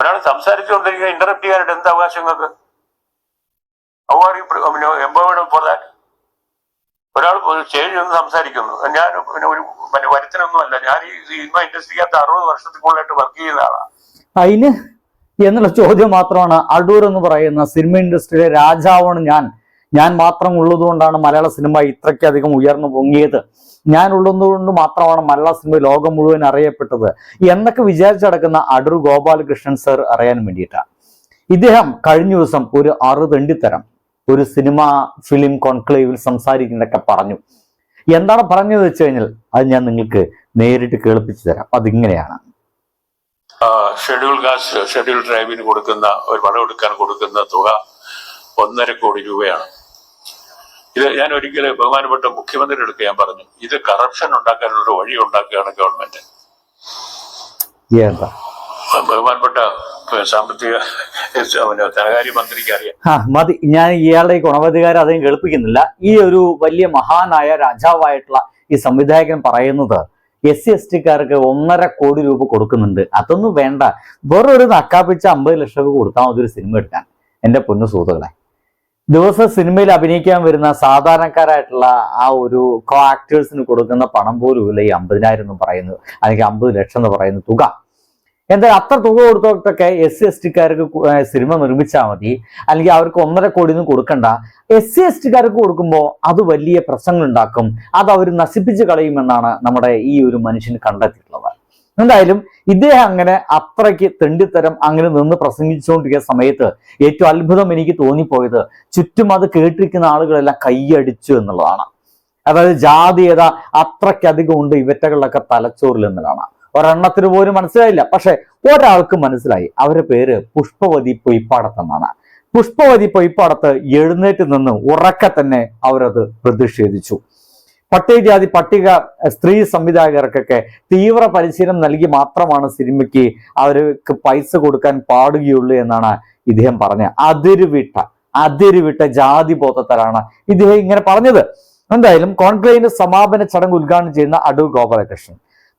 ഒരാൾ സംസാരിച്ചുകൊണ്ടിരിക്കുന്ന ഇന്ററപ്റ്റ് ചെയ്യാനായിട്ട് എന്ത് അവകാശം നിങ്ങൾക്ക്? എംപവേർഡ് ഫോർ ദാറ്റ് ഒരാൾ സ്റ്റേജിൽ നിന്ന് സംസാരിക്കുന്നു. ഞാൻ പിന്നെ ഒരു പിന്നെ വരുത്തനൊന്നുമല്ല. ഞാൻ ഈ സിനിമ ഇൻഡസ്ട്രിക്കകത്ത് അറുപത് വർഷത്തിക്കുള്ളിലായിട്ട് വർക്ക് ചെയ്യുന്ന ആളാണ് അതിന് എന്നുള്ള ചോദ്യം മാത്രമാണ് അടൂർ എന്ന് പറയുന്ന സിനിമ ഇൻഡസ്ട്രിയിലെ രാജാവാണ് ഞാൻ. ഞാൻ മാത്രം ഉള്ളതുകൊണ്ടാണ് മലയാള സിനിമ ഇത്രയ്ക്കധികം ഉയർന്നു പൊങ്ങിയത്. ഞാൻ ഉള്ളതുകൊണ്ട് മാത്രമാണ് മലയാള സിനിമ ലോകം മുഴുവൻ അറിയപ്പെട്ടത്. എന്നൊക്കെ വിചാരിച്ചടക്കുന്ന അടൂർ ഗോപാലകൃഷ്ണൻ സർ അറിയാൻ വേണ്ടിയിട്ടാണ് ഇദ്ദേഹം കഴിഞ്ഞ ദിവസം ഒരു അറുതണ്ടിത്തരം ഒരു സിനിമ ഫിലിം കോൺക്ലേവിൽ സംസാരിക്കുന്നതൊക്കെ പറഞ്ഞു. എന്താണ് പറഞ്ഞത് വെച്ച് കഴിഞ്ഞാൽ അത് ഞാൻ നിങ്ങൾക്ക് നേരിട്ട് കേൾപ്പിച്ചു തരാം. അതിങ്ങനെയാണ്. ഷെഡ്യൂൾ കാസ്റ്റ് ഷെഡ്യൂൾ ട്രൈബിന് കൊടുക്കുന്ന ഒരു പണം എടുക്കാൻ കൊടുക്കുന്ന തുക ഒന്നര കോടി രൂപയാണ്. ഇത് ഞാൻ ഒരിക്കലും ബഹുമാനപ്പെട്ട മുഖ്യമന്ത്രിയുടെ അടുത്ത് ഞാൻ പറഞ്ഞു ഇത് കറപ്ഷൻ ഉണ്ടാക്കാനുള്ള വഴി ഉണ്ടാക്കുകയാണ് ഗവൺമെന്റ് ബഹുമാനപ്പെട്ട സാമ്പത്തിക ധനകാര്യ മന്ത്രിക്ക് അറിയാം. മതി. ഞാൻ ഇയാളുടെ ഈ ഗുണവധികാരം അധികം കേൾപ്പിക്കുന്നില്ല. ഈ ഒരു വലിയ മഹാനായ രാജാവായിട്ടുള്ള ഈ സംവിധായകൻ പറയുന്നത് എസ് സി എസ് ടിക്കാർക്ക് ഒന്നര കോടി രൂപ കൊടുക്കുന്നുണ്ട്. അതൊന്നും വേണ്ട. വെറൊരു നക്കാപ്പിച്ച അമ്പത് ലക്ഷം ഒക്കെ കൊടുത്താൽ മതി ഒരു സിനിമ എടുക്കാൻ. എന്റെ പൊന്നു സുഹൃത്തുക്കളെ. ദിവസം സിനിമയിൽ അഭിനയിക്കാൻ വരുന്ന സാധാരണക്കാരായിട്ടുള്ള ആ ഒരു കോ ആക്ടേഴ്സിന് കൊടുക്കുന്ന പണം പോലും ഇല്ല ഈ അമ്പതിനായിരം എന്ന് പറയുന്നത്. അല്ലെങ്കിൽ അമ്പത് ലക്ഷം എന്ന് പറയുന്ന തുക. എന്തായാലും അത്ര തുക കൊടുത്തോട്ടൊക്കെ എസ് സി എസ് ടിക്കാർക്ക് സിനിമ നിർമ്മിച്ചാൽ മതി. അല്ലെങ്കിൽ അവർക്ക് ഒന്നര കോടി ഒന്നും കൊടുക്കണ്ട. എസ് സി എസ് ടിക്കാർക്ക് കൊടുക്കുമ്പോൾ അത് വലിയ പ്രശ്നങ്ങൾ ഉണ്ടാക്കും അത് അവർ നശിപ്പിച്ച് കളയുമെന്നാണ് നമ്മുടെ ഈ ഒരു മനുഷ്യന് കണ്ടെത്തിയിട്ടുള്ളത്. എന്തായാലും ഇദ്ദേഹം അങ്ങനെ അത്രയ്ക്ക് തെണ്ടിത്തരം അങ്ങനെ നിന്ന് പ്രസംഗിച്ചുകൊണ്ടിരിക്കുന്ന സമയത്ത് ഏറ്റവും അത്ഭുതം എനിക്ക് തോന്നിപ്പോയത് ചുറ്റും അത് കേട്ടിരിക്കുന്ന ആളുകളെല്ലാം കൈയടിച്ചു എന്നുള്ളതാണ്. അതായത് ജാതീയത അത്രയ്ക്കധികം ഉണ്ട് ഇവറ്റകളിലൊക്കെ തലച്ചോറിൽ എന്നുള്ളതാണ് ഒരെണ്ണത്തിന് പോലും മനസ്സിലായില്ല. പക്ഷെ ഒരാൾക്ക് മനസ്സിലായി. അവരുടെ പേര് പുഷ്പവതി പൊയ്പ്പാടത്തെന്നാണ് പുഷ്പവതി പൊയ്പ്പാടത്ത് എഴുന്നേറ്റ് നിന്ന് ഉറക്കെ തന്നെ അവരത് പ്രതിഷേധിച്ചു. പട്ടികജാതി പട്ടിക സ്ത്രീ സംവിധായകർക്കൊക്കെ തീവ്ര പരിശീലനം നൽകി മാത്രമാണ് സിനിമയ്ക്ക് അവർക്ക് പൈസ കൊടുക്കാൻ പാടുകയുള്ളൂ എന്നാണ് ഇദ്ദേഹം പറഞ്ഞത്. അതിരുവിട്ട അതിരുവിട്ട ജാതി ബോധത്തരാണ് ഇദ്ദേഹം ഇങ്ങനെ പറഞ്ഞത്. എന്തായാലും കോൺക്ലേവിന്റെ സമാപന ചടങ്ങ് ഉദ്ഘാടനം ചെയ്യുന്ന അടൂർ ഗോപാലകൃഷ്ണൻ.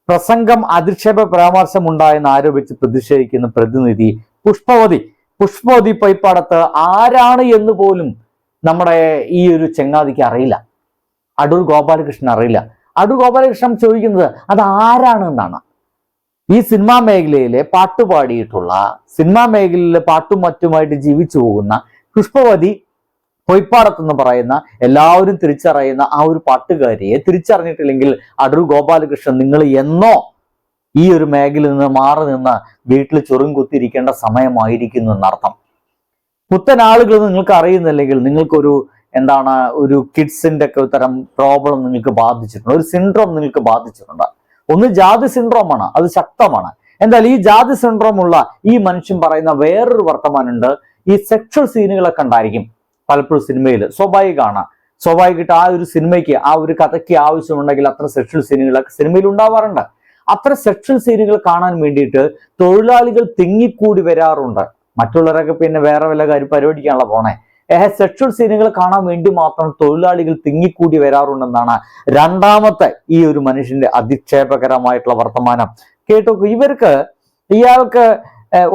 പ്രസംഗം അധിക്ഷേപ പരാമർശം ഉണ്ടായെന്ന് ആരോപിച്ച് പ്രതിഷേധിക്കുന്ന പ്രതിനിധി പുഷ്പവതി. പുഷ്പവതി പൈപ്പാടത്ത് ആരാണ് എന്ന് പോലും നമ്മുടെ ഈ ഒരു ചെങ്ങാതിക്ക് അറിയില്ല. അടൂർ ഗോപാലകൃഷ്ണൻ അറിയില്ല. അടൂർ ഗോപാലകൃഷ്ണൻ ചോദിക്കുന്നത് അത് ആരാണ് എന്നാണ് ഈ സിനിമാ മേഖലയിലെ പാട്ട് പാടിയിട്ടുള്ള സിനിമാ മേഖലയിലെ പാട്ടും മറ്റുമായിട്ട് ജീവിച്ചു പോകുന്ന പുഷ്പവതി പൊയ്പ്പാടത്തെന്ന് പറയുന്ന എല്ലാവരും തിരിച്ചറിയുന്ന ആ ഒരു പാട്ടുകാരിയെ തിരിച്ചറിഞ്ഞിട്ടില്ലെങ്കിൽ അടൂർ ഗോപാലകൃഷ്ണൻ നിങ്ങൾ എന്നോ ഈ ഒരു മേഖലയിൽ നിന്ന് മാറി നിന്ന് വീട്ടിൽ ചൊറും കുത്തിയിരിക്കേണ്ട സമയമായിരിക്കുന്നു എന്നർത്ഥം. പുത്തൻ ആളുകൾ നിങ്ങൾക്ക് അറിയുന്നില്ലെങ്കിൽ നിങ്ങൾക്കൊരു എന്താണ് ഒരു കിഡ്സിന്റെ ഒക്കെ തരം പ്രോബ്ലം നിങ്ങൾക്ക് ബാധിച്ചിട്ടുണ്ട്. ഒരു സിൻഡ്രോം നിങ്ങൾക്ക് ബാധിച്ചിട്ടുണ്ട്. ഒന്ന് ജാതി സിൻഡ്രോമാണ് അത് ശക്തമാണ്. എന്തായാലും ഈ ജാതി സിൻഡ്രോം ഉള്ള ഈ മനുഷ്യൻ പറയുന്ന വേറൊരു വർത്തമാനമുണ്ട്. ഈ സെക്ഷൽ സീനുകളൊക്കെ ഉണ്ടായിരിക്കും പലപ്പോഴും സിനിമയിൽ സ്വാഭാവികമാണ്. സ്വാഭാവികമായിട്ട് ആ ഒരു സിനിമയ്ക്ക് ആ ഒരു കഥയ്ക്ക് ആവശ്യമുണ്ടെങ്കിൽ അത്ര സെക്ഷൽ സീനുകളൊക്കെ സിനിമയിൽ ഉണ്ടാവാറുണ്ട്. അത്ര സെക്ഷൽ സീനുകൾ കാണാൻ വേണ്ടിയിട്ട് തൊഴിലാളികൾ തിങ്ങിക്കൂടി വരാറുണ്ട്. മറ്റുള്ളവരൊക്കെ പിന്നെ വേറെ വല്ല കാര്യം പരിപാടിക്കാണല്ലോ പോണേ. സെക്ഷൽ സീനുകൾ കാണാൻ വേണ്ടി മാത്രം തൊഴിലാളികൾ തിങ്ങിക്കൂടി വരാറുണ്ടെന്നാണ് രണ്ടാമത്തെ ഈ ഒരു മനുഷ്യന്റെ അധിക്ഷേപകരമായിട്ടുള്ള വർത്തമാനം. കേട്ടോ ഇവർക്ക് ഇയാൾക്ക്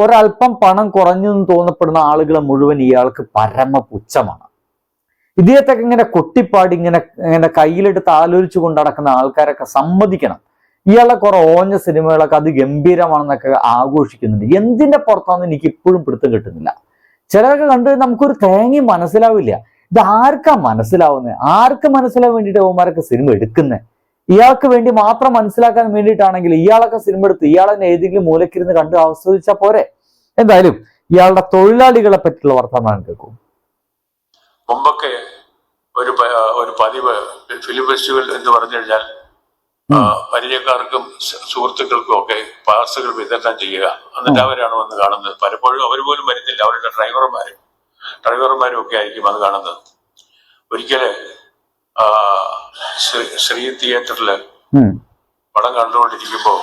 ഒരല്പം പണം കുറഞ്ഞു എന്ന് തോന്നപ്പെടുന്ന ആളുകളെ മുഴുവൻ ഇയാൾക്ക് പരമ പുച്ഛമാണ് ഇദ്ദേഹത്തൊക്കെ ഇങ്ങനെ കൊട്ടിപ്പാടി ഇങ്ങനെ ഇങ്ങനെ കയ്യിലെടുത്ത് ആലോചിച്ചു കൊണ്ട് നടക്കുന്ന ആൾക്കാരൊക്കെ സമ്മതിക്കണം. ഇയാളെ കുറെ ഓഞ്ഞ സിനിമകളൊക്കെ അത് ഗംഭീരമാണെന്നൊക്കെ ആഘോഷിക്കുന്നുണ്ട്. എന്തിന്റെ പുറത്താണെന്ന് എനിക്ക് ഇപ്പോഴും പിടുത്തം കിട്ടുന്നില്ല. ചിലരൊക്കെ കണ്ടു നമുക്കൊരു തേങ്ങി മനസ്സിലാവില്ല. ഇത് ആർക്കാ മനസ്സിലാവുന്നത് ആർക്ക് മനസ്സിലാവാൻ വേണ്ടിയിട്ട് അവന്മാരൊക്കെ സിനിമ എടുക്കുന്നത് ഇയാൾക്ക് വേണ്ടി മാത്രം മനസ്സിലാക്കാൻ വേണ്ടിയിട്ടാണെങ്കിൽ ഇയാളൊക്കെ സിനിമ എടുത്ത് ഇയാളെന്നെ ഏതെങ്കിലും മൂലക്കിരുന്ന് കണ്ട് ആസ്വദിച്ചാൽ പോരെ? എന്തായാലും ഇയാളുടെ തൊഴിലാളികളെ പറ്റിയുള്ള വർത്തമാനം കേൾക്കും. മുമ്പൊക്കെ ഒരു ഒരു പതിവ് ഫിലിം ഫെസ്റ്റിവൽ എന്ന് പറഞ്ഞു കഴിഞ്ഞാൽ പരിചയക്കാർക്കും സുഹൃത്തുക്കൾക്കും ഒക്കെ പാർസലുകൾ വിതരണം ചെയ്യുക. എന്നിട്ട് അവരാണ് വന്ന് കാണുന്നത്. പലപ്പോഴും അവർ പോലും വരുന്നില്ല. അവരുടെ ഡ്രൈവർമാരും ഡ്രൈവർമാരും ഒക്കെ ആയിരിക്കും അത് കാണുന്നത്. ഒരിക്കൽ ശ്രീ- തിയേറ്ററിൽ. പടം കണ്ടുകൊണ്ടിരിക്കുമ്പോ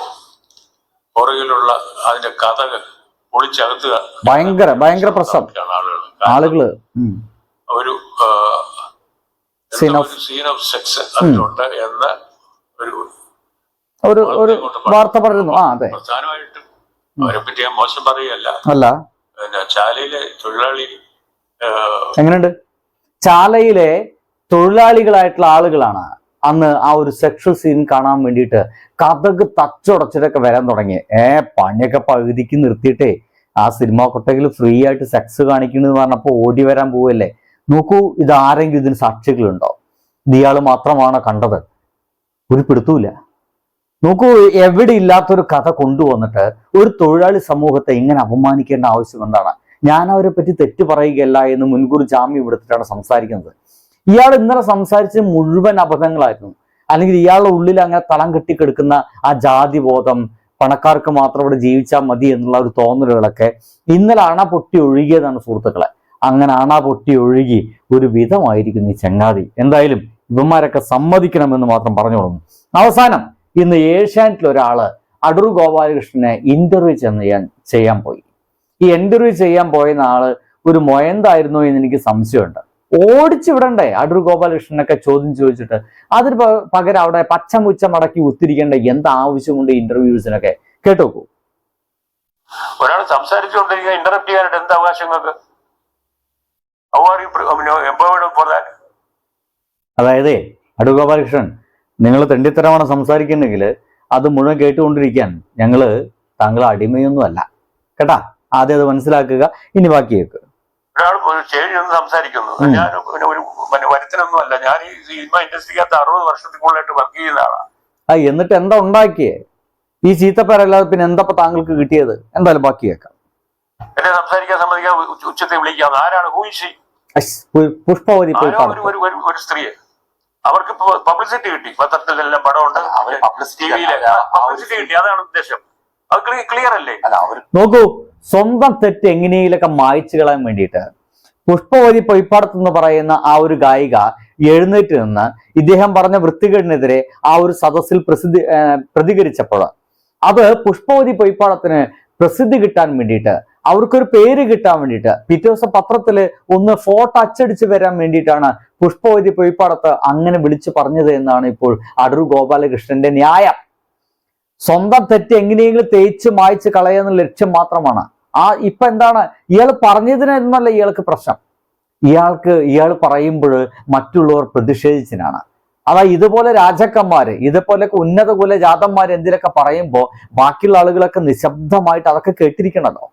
പുറകിലുള്ള അതിന്റെ കഥ പൊളിച്ചകത്ത് ഭയങ്കര ഭയങ്കര പ്രശ്നം. ആളുകൾ ആളുകൾ ഒരു സീൻ ഓഫ് സെക്സ് അതിലുണ്ട് എന്ന ഒരു ഒരു വാർത്ത പറയുന്നു ആ അതെ. പ്രധാനമായിട്ടും അവരെ പറ്റി ഞാൻ മോശം പറയുകയല്ല. അല്ല. പിന്നെ ചാലയിലെ തൊഴിലാളി എങ്ങനെയുണ്ട്? ചാലയിലെ തൊഴിലാളികളായിട്ടുള്ള ആളുകളാണ് അന്ന് ആ ഒരു സെക്ഷൽ സീൻ കാണാൻ വേണ്ടിയിട്ട് കഥക് തച്ചുടച്ചിട്ടൊക്കെ വരാൻ തുടങ്ങി. ഏ പണിയൊക്കെ പകുതിക്ക് നിർത്തിയിട്ടേ. ആ സിനിമ കൊട്ടെങ്കിൽ ഫ്രീ ആയിട്ട് സെക്സ് കാണിക്കണെന്ന് പറഞ്ഞപ്പോൾ ഓടി വരാൻ പോവല്ലേ. നോക്കൂ ഇത് ആരെങ്കിലും ഇതിന് സാക്ഷികളുണ്ടോ? ഇയാൾ മാത്രമാണ് കണ്ടത്? ഒരു പിടുത്തൂല നോക്കൂ എവിടെ ഇല്ലാത്തൊരു കഥ കൊണ്ടുവന്നിട്ട് ഒരു തൊഴിലാളി സമൂഹത്തെ ഇങ്ങനെ അപമാനിക്കേണ്ട ആവശ്യം എന്താണ്? ഞാൻ അവരെ പറ്റി തെറ്റ് പറയുകയല്ല എന്ന് മുൻകൂർ ജാമ്യം എടുത്തിട്ടാണ് സംസാരിക്കുന്നത്. ഇയാൾ ഇന്നലെ സംസാരിച്ച മുഴുവൻ അബദ്ധങ്ങളായിരുന്നു. അല്ലെങ്കിൽ ഇയാളുടെ ഉള്ളിൽ അങ്ങനെ തളം കെട്ടിക്കെടുക്കുന്ന ആ ജാതി ബോധം പണക്കാർക്ക് മാത്രം ഇവിടെ ജീവിച്ചാൽ മതി എന്നുള്ള ഒരു തോന്നലുകളൊക്കെ ഇന്നലെ അണ പൊട്ടി ഒഴുകിയതാണ് സുഹൃത്തുക്കളെ. അങ്ങനെ അണ പൊട്ടി ഒഴുകി ഒരു വിധമായിരിക്കുന്നു ഈ ചങ്ങാതി. എന്തായാലും ഇവന്മാരൊക്കെ സമ്മതിക്കണമെന്ന് മാത്രം പറഞ്ഞു പറഞ്ഞോളുന്നു അവസാനം ഇന്ന് ഏഷ്യാനെറ്റിൽ ഒരാൾ അടൂർ ഗോപാലകൃഷ്ണനെ ഇന്റർവ്യൂ ചെന്ന് ചെയ്യാൻ ചെയ്യാൻ പോയി. ഈ ഇന്റർവ്യൂ ചെയ്യാൻ പോയെന്ന ആൾ ഒരു മൊയന്തായിരുന്നോ എന്ന് എനിക്ക് സംശയമുണ്ട്. ഓടിച്ചു വിടണ്ടേ അടൂർ ഗോപാലകൃഷ്ണനൊക്കെ ചോദ്യം ചോദിച്ചിട്ട്? അതിന് പകരം അവിടെ പച്ചമുച്ച മടക്കി ഉത്തിരിക്കേണ്ട എന്ത് ആവശ്യമുണ്ട് ഇന്റർവ്യൂസിനൊക്കെ കേട്ടോക്കൂ. ഒരാൾ സംസാരിച്ചുകൊണ്ടിരിക്കുക ഇന്ററപ്റ്റ് ചെയ്യാനായിട്ട് എന്ത് അവകാശങ്ങൾക്ക് അതായത് അടുഗോപാലകൃഷ്ണൻ നിങ്ങൾ തെണ്ടിത്തരമാണ് സംസാരിക്കുന്നെങ്കിൽ അത് മുഴുവൻ കേട്ടുകൊണ്ടിരിക്കാൻ ഞങ്ങൾ താങ്കൾ അടിമയൊന്നുമല്ല. കേട്ടാ? ആദ്യം അത് മനസ്സിലാക്കുക ഇനി ബാക്കി കേൾക്ക് ഒരാൾ സംസാരിക്കുന്നു. ഞാൻ ഒരു പിന്നെ വരുത്തനൊന്നും അല്ല ഞാൻ ഈ സിനിമ ഇൻഡസ്ട്രിക്കകത്ത് അറുപത് വർഷത്തിനുള്ളിലായിട്ട് വർക്ക് ചെയ്യുന്ന ആളാണ്. ആ എന്നിട്ട് എന്താ ഉണ്ടാക്കിയേ? ഈ ചീത്തപ്പേരല്ലാതെ പിന്നെ എന്താ താങ്കൾക്ക് കിട്ടിയത്? എന്തായാലും ബാക്കി കേൾക്കാം. എന്നെ സംസാരിക്കാൻ സമ്മതിക്കാൻ ഉച്ചത്തെ വിളിക്കാം ആരാണ്? ഹൂയിഷി പുഷ്പവതി ഒരു സ്ത്രീയെ. അവർക്ക് പബ്ലിസിറ്റി കിട്ടി. പത്രത്തിലെല്ലാം പടമുണ്ട്. അവർ ഉണ്ട് പബ്ലിസിറ്റി കിട്ടി. അതാണ് ഉദ്ദേശം. അത് ക്ലിയർ അല്ലേ? അല്ല അവർ നോക്കൂ സ്വന്തം തെറ്റ് എങ്ങനെയൊക്കെ മായ്ച്ചു കളയാൻ വേണ്ടിയിട്ട് പുഷ്പവതി പൊയ്പ്പാടത്ത് എന്ന് പറയുന്ന ആ ഒരു ഗായിക എഴുന്നേറ്റ് നിന്ന് ഇദ്ദേഹം പറഞ്ഞ വൃത്തികേടിനെതിരെ ആ ഒരു സദസ്സിൽ പ്രസിദ്ധി പ്രതികരിച്ചപ്പോൾ അത് പുഷ്പവതി പൊയ്പ്പാടത്തിന് പ്രസിദ്ധി കിട്ടാൻ വേണ്ടിയിട്ട് അവർക്കൊരു പേര് കിട്ടാൻ വേണ്ടിയിട്ട് പിറ്റേ ദിവസം പത്രത്തിൽ ഒന്ന് ഫോട്ടോ അച്ചടിച്ച് വരാൻ വേണ്ടിയിട്ടാണ് പുഷ്പവതി പൊയ്പാടത്ത് അങ്ങനെ വിളിച്ചു പറഞ്ഞത് എന്നാണ് ഇപ്പോൾ അടൂർ ഗോപാലകൃഷ്ണന്റെ ന്യായം. സ്വന്തം തെറ്റ് എങ്ങനെയെങ്കിലും തേച്ച് മായ്ച്ച് കളയുന്ന ലക്ഷ്യം മാത്രമാണ്. ആ ഇപ്പൊ എന്താണ്? ഇയാൾ പറഞ്ഞതിനൊന്നല്ല ഇയാൾക്ക് പ്രശ്നം. ഇയാൾക്ക് ഇയാൾ പറയുമ്പോൾ മറ്റുള്ളവർ പ്രതിഷേധിച്ചിനാണ് അതാ ഇതുപോലെ രാജാക്കന്മാര് ഇതുപോലെ ഉന്നത കുല ജാതന്മാര് എന്തിനൊക്കെ പറയുമ്പോൾ ബാക്കിയുള്ള ആളുകളൊക്കെ നിശബ്ദമായിട്ട് അതൊക്കെ കേട്ടിരിക്കണല്ലോ.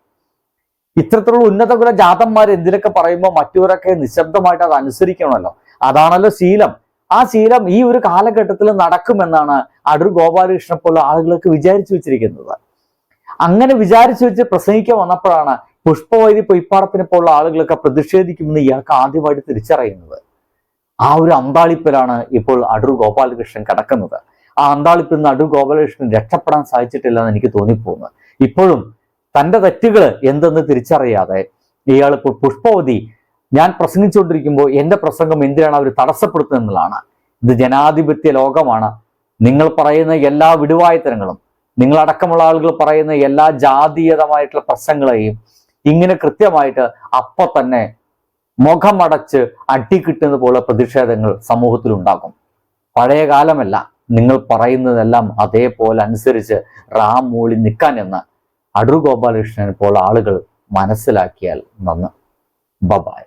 ഇത്തരത്തിലുള്ള ഉന്നത കുല ജാതന്മാർ എന്തിനൊക്കെ പറയുമ്പോൾ മറ്റവരൊക്കെ നിശബ്ദമായിട്ട് അത് അനുസരിക്കണമല്ലോ. അതാണല്ലോ ശീലം. ആ ശീലം ഈ ഒരു കാലഘട്ടത്തിൽ നടക്കുമെന്നാണ് അടൂർ ഗോപാലകൃഷ്ണനെ പോലുള്ള ആളുകളൊക്കെ വിചാരിച്ചു വെച്ചിരിക്കുന്നത്. അങ്ങനെ വിചാരിച്ചു വെച്ച് പ്രസംഗിക്കാൻ വന്നപ്പോഴാണ് പുഷ്പവൈദ്യ പൊയ്പ്പാടത്തിനെ പോലുള്ള ആളുകളൊക്കെ പ്രതിഷേധിക്കുമെന്ന് ഇയാൾക്ക് ആദ്യമായിട്ട് തിരിച്ചറിയുന്നത്. ആ ഒരു അന്താളിപ്പിലാണ് ഇപ്പോൾ അടൂർ ഗോപാലകൃഷ്ണൻ കിടക്കുന്നത്. ആ അന്താളിപ്പിൽ നിന്ന് അടൂർ ഗോപാലകൃഷ്ണൻ രക്ഷപ്പെടാൻ സാധിച്ചിട്ടില്ല എന്ന് എനിക്ക് തോന്നിപ്പോകുന്നു. ഇപ്പോഴും തന്റെ തെറ്റുകൾ എന്തെന്ന് തിരിച്ചറിയാതെ ഇയാൾ ഇപ്പോൾ പുഷ്പവതി ഞാൻ പ്രസംഗിച്ചുകൊണ്ടിരിക്കുമ്പോൾ എന്റെ പ്രസംഗം എന്തിനാണ് അവർ തടസ്സപ്പെടുത്തുന്നത് എന്നുള്ളതാണ്. ഇത് ജനാധിപത്യ ലോകമാണ്. നിങ്ങൾ പറയുന്ന എല്ലാ വിടുവായത്തരങ്ങളും നിങ്ങളടക്കമുള്ള ആളുകൾ പറയുന്ന എല്ലാ ജാതീയതമായിട്ടുള്ള പ്രശ്നങ്ങളെയും ഇങ്ങനെ കൃത്യമായിട്ട് അപ്പൊ തന്നെ മുഖമടച്ച് അട്ടിക്കിട്ടുന്ന പോലെ പ്രതിഷേധങ്ങൾ സമൂഹത്തിൽ ഉണ്ടാകും പഴയ കാലമല്ല നിങ്ങൾ പറയുന്നതെല്ലാം അതേപോലെ അനുസരിച്ച് റാം മൂളി നിൽക്കാൻ എന്ന് അടൂർ ഗോപാലകൃഷ്ണനെ പോലെ ആളുകൾ മനസ്സിലാക്കിയാൽ നന്ന്. ബബായ്